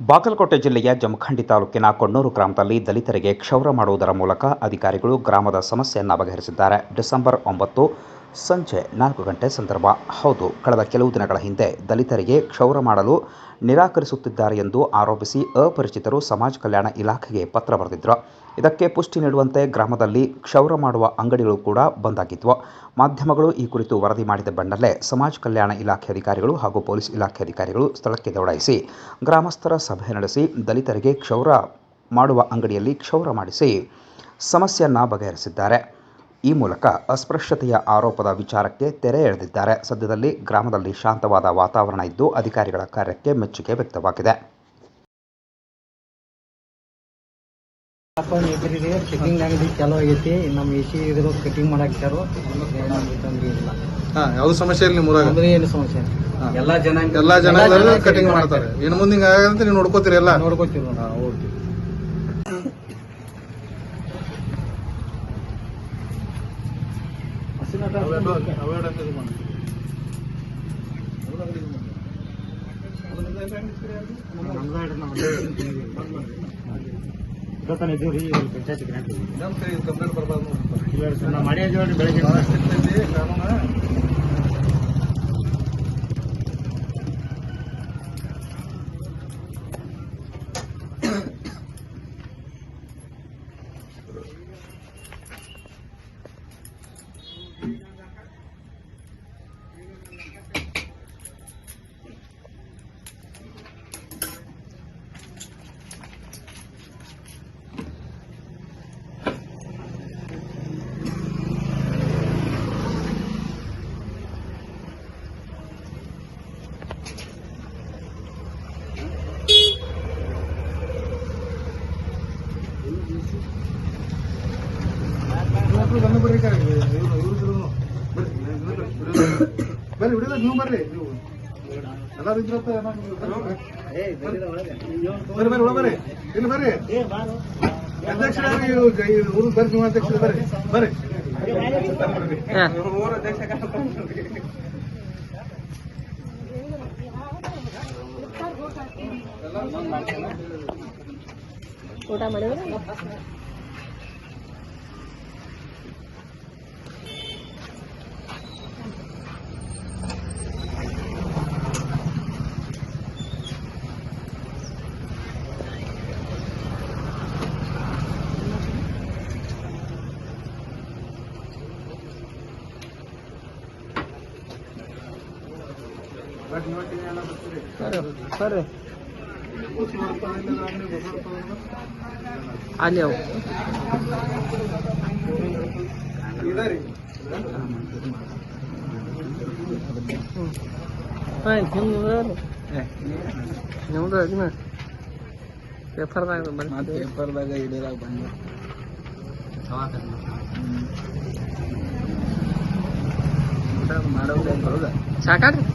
ಬಾಗಲಕೋಟೆ ಜಿಲ್ಲೆಯ ಜಮಖಂಡಿ ತಾಲೂಕಿನ ಕೊಣ್ಣೂರು ಗ್ರಾಮದಲ್ಲಿ ದಲಿತರಿಗೆ ಕ್ಷೌರ ಮಾಡುವುದರ ಮೂಲಕ ಅಧಿಕಾರಿಗಳು ಗ್ರಾಮದ ಸಮಸ್ಯೆಯನ್ನು ಬಗೆಹರಿಸಿದ್ದಾರೆ. ಡಿಸೆಂಬರ್ ಒಂಬತ್ತು ಸಂಜೆ ನಾಲ್ಕು ಗಂಟೆ ಸಂದರ್ಭ. ಹೌದು, ಕಳೆದ ಕೆಲವು ದಿನಗಳ ಹಿಂದೆ ದಲಿತರಿಗೆ ಕ್ಷೌರ ಮಾಡಲು ನಿರಾಕರಿಸುತ್ತಿದ್ದಾರೆ ಎಂದು ಆರೋಪಿಸಿ ಅಪರಿಚಿತರು ಸಮಾಜ ಕಲ್ಯಾಣ ಇಲಾಖೆಗೆ ಪತ್ರ ಬರೆದಿದ್ದರು ಇದಕ್ಕೆ ಪುಷ್ಟಿ ನೀಡುವಂತೆ ಗ್ರಾಮದಲ್ಲಿ ಕ್ಷೌರ ಮಾಡುವ ಅಂಗಡಿಗಳು ಕೂಡ ಬಂದಾಗಿದ್ವು. ಮಾಧ್ಯಮಗಳು ಈ ಕುರಿತು ವರದಿ ಮಾಡಿದ ಬೆನ್ನಲ್ಲೇ ಸಮಾಜ ಕಲ್ಯಾಣ ಇಲಾಖೆ ಅಧಿಕಾರಿಗಳು ಹಾಗೂ ಪೊಲೀಸ್ ಇಲಾಖೆ ಅಧಿಕಾರಿಗಳು ಸ್ಥಳಕ್ಕೆ ದೌಡಾಯಿಸಿ, ಗ್ರಾಮಸ್ಥರ ಸಭೆ ನಡೆಸಿ ದಲಿತರಿಗೆ ಕ್ಷೌರ ಮಾಡುವ ಅಂಗಡಿಯಲ್ಲಿ ಕ್ಷೌರ ಮಾಡಿಸಿ ಸಮಸ್ಯೆಯನ್ನು ಬಗೆಹರಿಸಿದ್ದಾರೆ. ಈ ಮೂಲಕ ಅಸ್ಪೃಶ್ಯತೆಯ ಆರೋಪದ ವಿಚಾರಕ್ಕೆ ತೆರೆ ಎಳೆದಿದ್ದಾರೆ. ಸದ್ಯದಲ್ಲಿ ಗ್ರಾಮದಲ್ಲಿ ಶಾಂತವಾದ ವಾತಾವರಣ ಇದ್ದು ಅಧಿಕಾರಿಗಳ ಕಾರ್ಯಕ್ಕೆ ಮೆಚ್ಚುಗೆ ವ್ಯಕ್ತವಾಗಿದೆ. ಅಪ್ಪ ಎಕರೆಗೆ ಚೆಕಿಂಗ್ ಅಂಗಡಿ ಚಾಲೂ ಆಗೈತಿ. ನಮ್ಮ ಎ ಸಿ ಇರೋ ಕಟಿಂಗ್ ಮಾಡಾಕ್ತಾರೋ ತೊಂದ್ರೆ ಇಲ್ಲ ಹಾ ಯಾವ್ದು ಸಮಸ್ಯೆ ಇಲ್ಲ ನಿಮ್ಮ ಊರಾಗ? ಅಂದ್ರೆ ಏನು ಸಮಸ್ಯೆ ಇಲ್ಲ. ಎಲ್ಲಾ ಜನ ಎಲ್ಲಾ ಜನ ಕಟಿಂಗ್ ಮಾಡ್ತಾರೆ. ಇನ್ನು ಮುಂದೆ ಹಿಂಗ ಆಗಂತ ನೀವು ನೋಡ್ಕೋತೀರಿ ಎಲ್ಲ? ನೋಡ್ಕೊತೀವಿ ನಾವು ಓಕೆ ಅವಾರ್ಡನ್ನು ಇದು ಮಾಡಿ ನಮ್ಮ ಬೆಳಗ್ಗೆ ಬರ್ರಿ ಹುಡುಗ ನೀವು ಬರ್ರಿ ನೀವು ಎಲ್ಲಾರು ಬರ್ರಿ ಬರ್ರಿ. ಬರ್ರಿ ಇಲ್ಲಿ ಬರ್ರಿ ಊರು ಬರ್ರಿ ಅಧ್ಯಕ್ಷರ ಬರ್ರಿ ಬರ್ರಿ ಅಧ್ಯಕ್ಷ ಊಟ ಮಾಡಿದ್ರೆ ಸರ್ ಅಲ್ಲಿ ಅವು ಇದರಿ ನಿಮ್ದು ಅದನ್ನ ಪೇಪರ್ದಾಗ ಬಂದು ಪೇಪರ್ದಾಗ ಇಡೀರಾಗ ಬಂದು ಮಾಡೋದೇ ಬರೋದ ಸಾಕಾಗ್ರಿ